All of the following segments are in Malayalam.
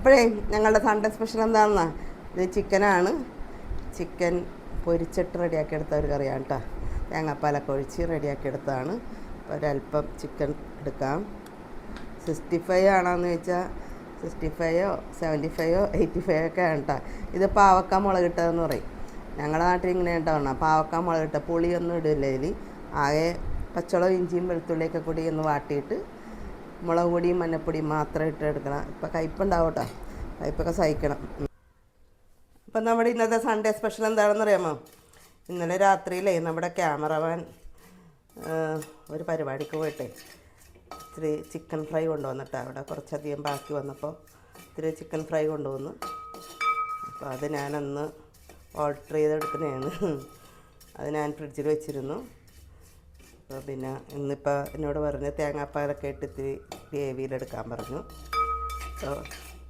അപ്പോഴേ ഞങ്ങളുടെ സൺഡേ സ്പെഷ്യൽ എന്താണെന്നാ? ഇത് ചിക്കനാണ് ചിക്കൻ പൊരിച്ചിട്ട് റെഡിയാക്കി എടുത്ത ഒരു കറിയാണ് കേട്ടോ തേങ്ങാപ്പാലൊക്കെ ഒഴിച്ച് റെഡിയാക്കി എടുത്തതാണ് അപ്പോൾ ഒരല്പം ചിക്കൻ എടുക്കാം. സിക്സ്റ്റി ഫൈവ് ആണോന്ന് ചോദിച്ചാൽ സിക്സ്റ്റി ഫൈവോ സെവന്റി ഫൈവോ എയ്റ്റി ഫൈവ് ഒക്കെ ആണ് കേട്ടോ ഇത് പാവക്ക മുളകിട്ടതെന്ന് പറയും. ഞങ്ങളുടെ നാട്ടിൽ ഇങ്ങനെ ഉണ്ടാവണം പാവക്ക മുളകിട്ട പുളിയൊന്നും ഇടില്ല ഇതിൽ ആകെ പച്ചളോ ഇഞ്ചിയും വെളുത്തുള്ളിയൊക്കെ കൂടി ഒന്ന് വാട്ടിയിട്ട് മുളക് പൊടിയും മഞ്ഞപ്പൊടിയും മാത്രം ഇട്ട് എടുക്കണം. ഇപ്പം കയ്പുണ്ടാവും കേട്ടോ കയ്പൊക്കെ സഹിക്കണം ഇപ്പം നമ്മുടെ ഇന്നത്തെ സൺഡേ സ്പെഷ്യൽ എന്താണെന്ന് അറിയാമോ? ഇന്നലെ രാത്രിയിലേ നമ്മുടെ ക്യാമറമാൻ ഒരു പരിപാടിക്ക് പോയിട്ടേ ഇത്തിരി ചിക്കൻ ഫ്രൈ കൊണ്ടുവന്നിട്ട് അവിടെ കുറച്ചധികം ബാക്കി വന്നപ്പോൾ ഇത്തിരി ചിക്കൻ ഫ്രൈ കൊണ്ടുവന്നു. അപ്പോൾ അത് ഞാനന്ന് ഓർഡർ ചെയ്തെടുക്കുന്നതാണ്. അത് ഞാൻ ഫ്രിഡ്ജിൽ വെച്ചിരുന്നു. അപ്പോൾ പിന്നെ ഇന്നിപ്പോൾ എന്നോട് പറഞ്ഞ് തേങ്ങാപ്പാലൊക്കെ ഇട്ട് ഇത്തിരി ഗ്രേവിയിലെടുക്കാൻ പറഞ്ഞു. അപ്പോൾ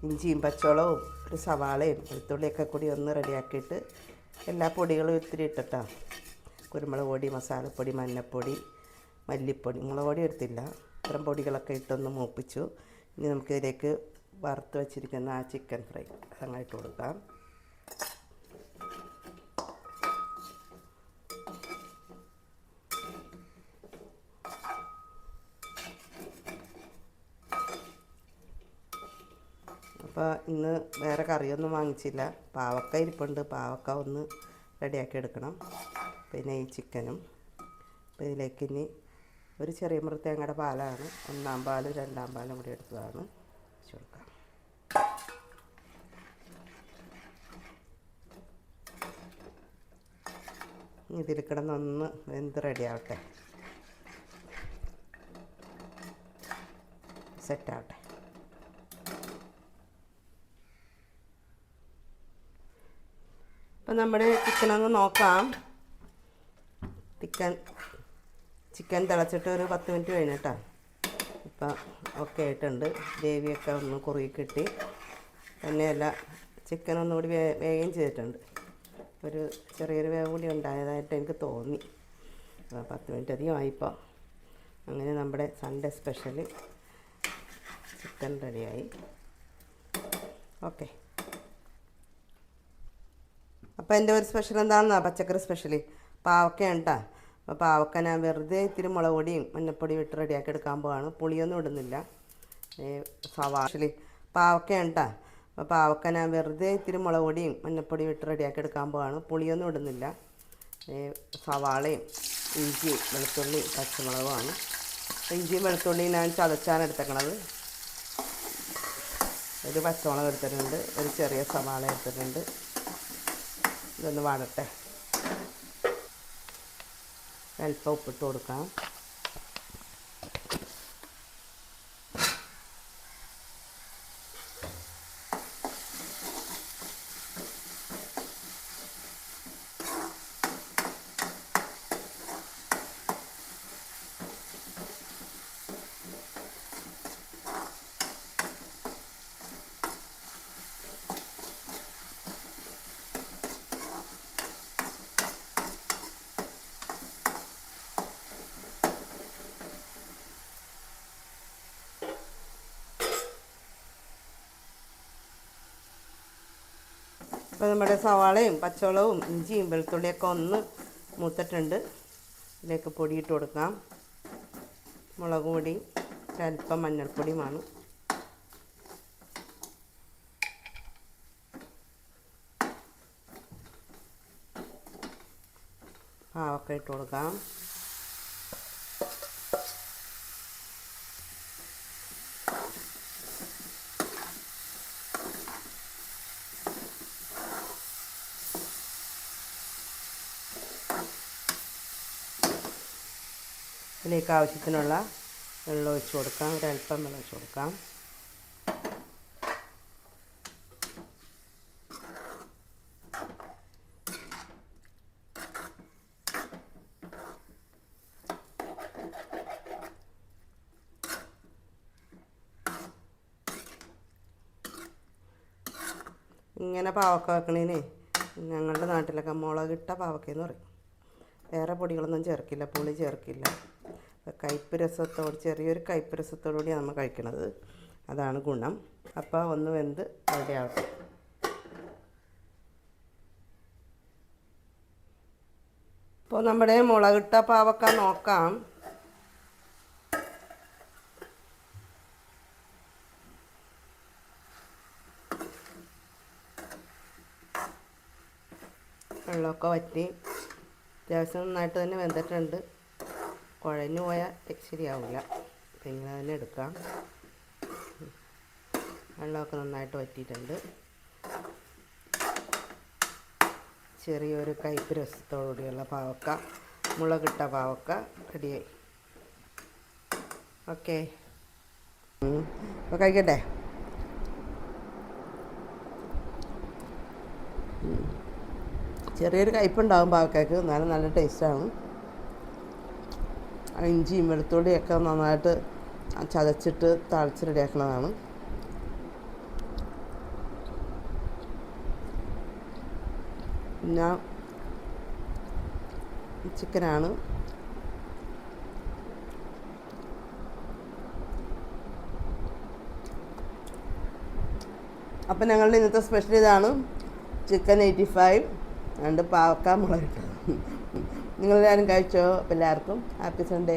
ഇഞ്ചിയും പച്ചവളവും ഒരു സവാളയും വെളുത്തുള്ളിയൊക്കെ കൂടി ഒന്ന് റെഡിയാക്കിയിട്ട് എല്ലാ പൊടികളും ഇത്തിരി ഇട്ടിട്ടാ. കുരുമുളക് പൊടി മസാലപ്പൊടി മഞ്ഞൾപ്പൊടി മല്ലിപ്പൊടി മുളക് പൊടി എടുത്തില്ല. ഇത്തരം പൊടികളൊക്കെ ഇട്ടൊന്ന് മൂപ്പിച്ചു. ഇനി നമുക്കിതിലേക്ക് വറുത്ത് വെച്ചിരിക്കുന്ന ആ ചിക്കൻ ഫ്രൈ അതങ്ങായിട്ട് കൊടുക്കാം. അപ്പോൾ ഇന്ന് വേറെ കറിയൊന്നും വാങ്ങിച്ചില്ല. പാവക്ക ഇരിപ്പുണ്ട്. പാവക്ക ഒന്ന് റെഡിയാക്കി എടുക്കണം. പിന്നെ ഈ ചിക്കനും. അപ്പോൾ ഇതിലേക്ക് ഇനി ഒരു ചെറിയ മൃത്തേങ്ങയുടെ തേങ്ങയുടെ പാലാണ്. ഒന്നാം പാലും രണ്ടാം പാലും കൂടി എടുത്തതാണ്. വെച്ച് ഇതിൽ കിടന്നൊന്ന് വെന്ത് റെഡിയാവട്ടെ. സെറ്റാവട്ടെ അപ്പം നമ്മുടെ ചിക്കൻ ഒന്ന് നോക്കാം. ചിക്കൻ ചിക്കൻ തിളച്ചിട്ട് ഒരു പത്ത് മിനിറ്റ് കഴിഞ്ഞിട്ടാ ഇപ്പം ഒക്കെ ആയിട്ടുണ്ട്. ഗ്രേവിയൊക്കെ ഒന്ന് കുറുകി കിട്ടി. തന്നെയല്ല ചിക്കൻ ഒന്നുകൂടി വേ വേഗം ചെയ്തിട്ടുണ്ട്. ഒരു ചെറിയൊരു വേവ് കൂടി ഉണ്ടായതായിട്ട് എനിക്ക് തോന്നി. പത്ത് മിനിറ്റ് അധികം ആയിപ്പോൾ അങ്ങനെ നമ്മുടെ സൺഡേ സ്പെഷ്യൽ ചിക്കൻ റെഡിയായി ഓക്കെ അപ്പോൾ എന്റെ ഒരു സ്പെഷ്യൽ എന്താണെന്നാ? പച്ചക്കറി സ്പെഷ്യൽ പാവക്കയാണ് കേട്ടോ അപ്പോൾ പാവക്ക ഞാൻ വെറുതെ ഇത്തിരി മുളക് പൊടിയും മഞ്ഞപ്പൊടിയും ഇട്ട് റെഡിയാക്കി എടുക്കാൻ പോവാണ്. പുളിയൊന്നും ഇടുന്നില്ല. സവാഷലി പാവക്കയാണ് കേട്ടോ അപ്പോൾ പാവക്ക ഞാൻ വെറുതെ ഇത്തിരി മുളക് പൊടിയും മഞ്ഞപ്പൊടിയും ഇട്ട് റെഡിയാക്കി എടുക്കാൻ പോവാണ്. പുളിയൊന്നും ഇടുന്നില്ല. സവാളയും ഇഞ്ചിയും വെളുത്തുള്ളി പച്ചമുളകുമാണ്. ഇഞ്ചിയും വെളുത്തുള്ളിയും ഞാൻ ചതച്ചാണ് എടുത്തേക്കണത്. ഒരു പച്ചമുളക് എടുത്തിട്ടുണ്ട്. ഒരു ചെറിയ സവാള എടുത്തിട്ടുണ്ട്. ഇതൊന്ന് വാടട്ടെ. അല്പം ഉപ്പിട്ട് കൊടുക്കാം. അപ്പോൾ നമ്മുടെ സവാളയും പച്ചവളവും ഇഞ്ചിയും വെളുത്തുള്ളിയൊക്കെ ഒന്ന് മൂത്തിട്ടുണ്ട്. ഇതിലേക്ക് പൊടിയിട്ട് കൊടുക്കാം. മുളക് പൊടി അല്പം മഞ്ഞൾപ്പൊടിയുമാണ്. പാവക്ക ഇട്ട് കൊടുക്കാം. ഇതിലേക്ക് ആവശ്യത്തിനുള്ള വെള്ളം ഒഴിച്ച് കൊടുക്കാം. ഒരല്പം വെള്ളം ഒഴിച്ച് കൊടുക്കാം. ഇങ്ങനെ പാവക്ക വെക്കണേന് ഞങ്ങളുടെ നാട്ടിലൊക്കെ മുളകിട്ട പാവക്കയെന്ന് പറയും. വേറെ പൊടികളൊന്നും ചേർക്കില്ല പുളി ചേർക്കില്ല. കയ്പ്പ് രസത്തോട് ചെറിയൊരു കയ്പ്പ് രസത്തോടുകൂടിയാണ് നമ്മൾ കഴിക്കണത്. അതാണ് ഗുണം. അപ്പോൾ ഒന്ന് വെന്ത് റെഡി ആവട്ടെ. ഇപ്പോൾ നമ്മുടെ മുളകിട്ട പാവക്ക നോക്കാം. വെള്ളമൊക്കെ വറ്റി. അത്യാവശ്യം നന്നായിട്ട് തന്നെ വെന്തിട്ടുണ്ട്. കുഴഞ്ഞു പോയാൽ ശരിയാവില്ല അപ്പം ഇങ്ങനെ തന്നെ എടുക്കാം. വെള്ളമൊക്കെ നന്നായിട്ട് വറ്റിയിട്ടുണ്ട്. ചെറിയൊരു കയ്പ്പ് രസത്തോടുകൂടിയുള്ള പാവക്ക. മുളകിട്ട പാവക്ക റെഡിയായി. ഓക്കെ. അപ്പോൾ കഴിക്കട്ടെ. ചെറിയൊരു കയ്പ്പുണ്ടാവും പാവക്കയ്ക്ക് എന്നാലും നല്ല ടേസ്റ്റാണ്. ഇഞ്ചിയും വെളുത്തുള്ളിയൊക്കെ നന്നായിട്ട് ചതച്ചിട്ട് തളിച്ച് റെഡിയാക്കുന്നതാണ് പിന്നെ ചിക്കനാണ്. അപ്പം ഞങ്ങളുടെ ഇന്നത്തെ സ്പെഷ്യൽ ഇതാണ് ചിക്കൻ എയ്റ്റി ഫൈവ് രണ്ട് പാവക്ക മുളകിട്ടത്. നിങ്ങളെല്ലാവരും കഴിച്ചോ? എല്ലാവർക്കും ഹാപ്പി സൺഡേ.